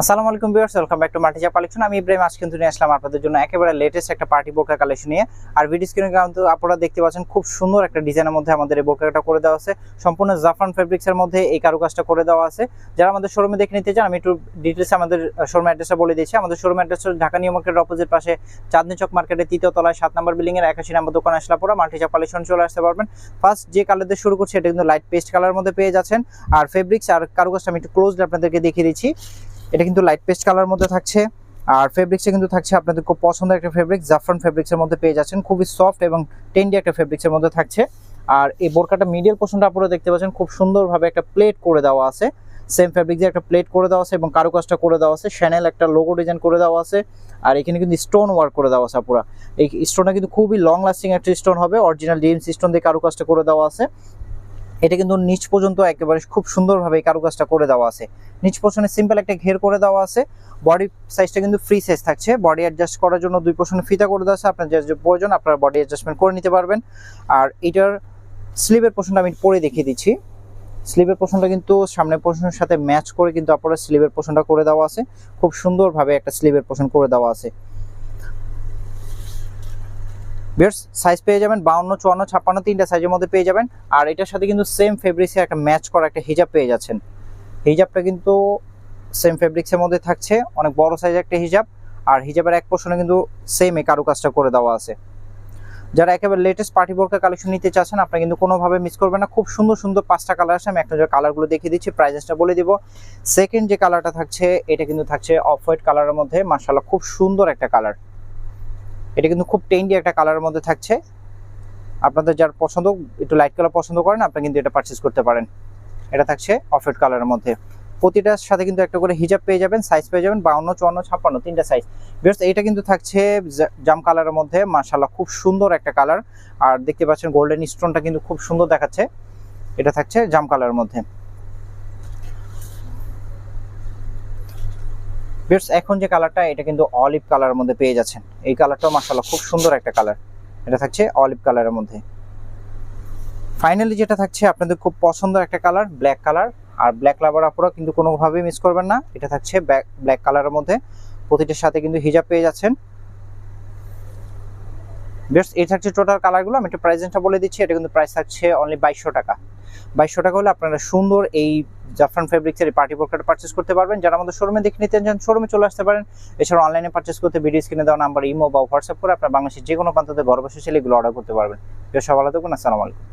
আসসালামু আলাইকুম viewers, welcome back to মাল্টিজা কালেকশন। আমি ইব্রাহিম, আজকে কিন্তু নিয়ে আসলাম আপনাদের জন্য একেবারে লেটেস্ট একটা পার্টি বোরকা কালেকশন নিয়ে। আর ভিডিও স্ক্রিনে কিন্তু আপনারা দেখতে পাচ্ছেন খুব সুন্দর একটা ডিজাইনের মধ্যে আমাদের এই বোরকাটা করে দেওয়া আছে। সম্পূর্ণ জাফরান ফেব্রিক্সের মধ্যে এই কারুকাজটা করে দেওয়া আছে। যারা আমাদের শোরুমে দেখে নিতে চান, আমি একটু ডিটেলস আমাদের শোরুম অ্যাড্রেসটা বলে দিচ্ছি আমাদের showroom address Dhaka new market opposite পাশে চাঁদনি চক মার্কেটের তৃতীয় তলায় সাত নম্বর বিল্ডিং এর একাশি নম্বর দোকান আসলা পরে মাল্টিজা কালেকশন চলে আসতে পারবেন। ফার্স্ট যে কালার দিয়ে শুরু করছি, এটা কিন্তু লাইট পেস্ট কালারের মধ্যে পেয়ে যাচ্ছেন। আর ফেব্রিক্স আর কারুকাজটা আমি একটু ক্লোজলি আপনাদেরকে দেখিয়ে দিচ্ছি। এটা কিন্তু লাইট পেস্ট কালার মধ্যে থাকছে। আর ফেব্রিক্সে কিন্তু থাকছে আপনাদের খুব পছন্দের একটা ফেব্রিক জাফরান ফেব্রিক্সের মধ্যে পেয়ে যাচ্ছেন। খুবই সফট এবং টেন্ডি একটা ফেব্রিক্সের মধ্যে থাকছে। আর এই বোরকাটা মিডিয়াল পোর্শনটা আপনারা দেখতে পাচ্ছেন, খুব সুন্দরভাবে একটা প্লেট করে দেওয়া আছে। সেম ফেব্রিক দিয়ে একটা প্লেট করে দেওয়া আছে এবং কারুকাজটা করে দেওয়া আছে। শ্যানেল একটা লোগো ডিজাইন করে দেওয়া আছে। আর এখানে কিন্তু স্টোন ওয়ার্ক করে দেওয়া আছে পুরো এই স্টোনটা কিন্তু খুবই লং লাস্টিং একটা স্টোন হবে। অরিজিনাল ডিএমস স্টোন দিয়ে কারুকাজটা করে দেওয়া আছে। এটা কিন্তু নিচ পর্যন্ত একেবারে খুব সুন্দরভাবে কারুকাজটা করে দেওয়া আছে। নিচ পোর্শনে সিম্পল একটা ঘের করে দেওয়া আছে। বডি সাইজটা কিন্তু ফ্রি সাইজ থাকছে। বডি অ্যাডজাস্ট করার জন্য দুই পোর্শনে ফিতা করে দেওয়া আছে। আপনার যে যে প্রয়োজন, আপনার বডি অ্যাডজাস্টমেন্ট করে নিতে পারবেন। আর এটার স্লিভের পোর্শনটা আমি পরে দেখিয়ে দিচ্ছি। স্লিভের পোর্শনটা কিন্তু সামনের পোর্শনের সাথে ম্যাচ করে কিন্তু আপনার স্লিভের পোর্শনটা করে দেওয়া আছে। খুব সুন্দরভাবে একটা স্লিভের পোর্শন করে দেওয়া আছে। বিয়ার্স সাইজ পেয়ে যাবেন বাউন্ন, চুয়ান্ন, ছাপ্পান্ন, তিনটা সাইজের মধ্যে পেয়ে যাবেন। আর এটার সাথে কিন্তু সেম ফেব্রিক্সে একটা ম্যাচ করা একটা হিজাব পেয়ে যাচ্ছেন। হিজাবটা কিন্তু সেম ফেব্রিক্সের মধ্যে থাকছে, অনেক বড় সাইজের একটা হিজাব আর হিজাবের এক পোর্শনে কিন্তু সেম এই কারুকাজটা করে দেওয়া আছে। যারা একেবারে লেটেস্ট পার্টি বোরকা কালেকশন নিতে চাচ্ছেন, আপনারা কিন্তু কোনোভাবে মিস করবেন না। খুব সুন্দর সুন্দর পাঁচটা কালার আছে, আমি একটা কালারগুলো দেখিয়ে দিচ্ছি প্রাইজেসটা বলে দিব। সেকেন্ড যে কালারটা থাকছে, এটা কিন্তু থাকছে অফ হোয়াইট কালারের মধ্যে মার্শাল্লাহ খুব সুন্দর একটা কালার এটা কিন্তু খুব টেন্ডি একটা কালারের মধ্যে থাকছে। আপনাদের যার পছন্দ, একটু লাইট কালার পছন্দ করেন, আপনি কিন্তু এটা পারচেস করতে পারেন। এটা থাকছে অফেড কালারের মধ্যে। প্রতিটার সাথে কিন্তু একটা করে হিজাব পেয়ে যাবেন সাইজ পেয়ে যাবেন বাউন্ন, চুয়ান্ন, ছাপ্পান্ন, তিনটা সাইজ বেশ এটা কিন্তু থাকছে জাম কালারের মধ্যে। মাশাল্লাহ খুব সুন্দর একটা কালার আর দেখতে পাচ্ছেন গোল্ডেন স্টোনটা কিন্তু খুব সুন্দর দেখাচ্ছে। এটা থাকছে জাম কালারের মধ্যে। বেশ এখন যে কালারটা এটা কিন্তু অলিভ কালারের মধ্যে পেয়ে যাচ্ছেন। এই কালারটাও মাসাল্লাহ খুব সুন্দর একটা কালার এটা থাকছে অলিভ কালারের মধ্যে। ফাইনালি যেটা থাকছে, আপনাদের খুব পছন্দের একটা কালার ব্ল্যাক কালার আর ব্ল্যাক লাভার আপনারা কিন্তু কোনোভাবেই মিস করবেন না। এটা থাকছে ব্ল্যাক কালারের মধ্যে। প্রতিটার সাথে কিন্তু হিজাব পেয়ে যাচ্ছেন। বেশ এই থাকছে টোটাল কালারগুলো আমি একটু প্রাইসটা বলে দিচ্ছি, এটা কিন্তু প্রাইস থাকছে অনলি বাইশশো টাকা। বাইশশো টাকা হলে আপনারা সুন্দর এই জাফরান ফেব্রিক্সের পার্টি বোর্ডটা পার্চেস করতে পারবেন। যারা আমাদের শোরুমে দেখে নিতে চান শোরুমে চলে আসতে পারেন। এছাড়া অনলাইনে পার্চেস করতে ভিডিও স্ক্রিনে দেওয়া নাম্বার ইমো বা হোয়াটসঅ্যাপ করে আপনার বাংলাদেশের যে কোনো প্রান্ততে ঘর বসে সেগুলো অর্ডার করতে পারবেন। বেশ ভালো থাকুন, আসসালামু আলাইকুম।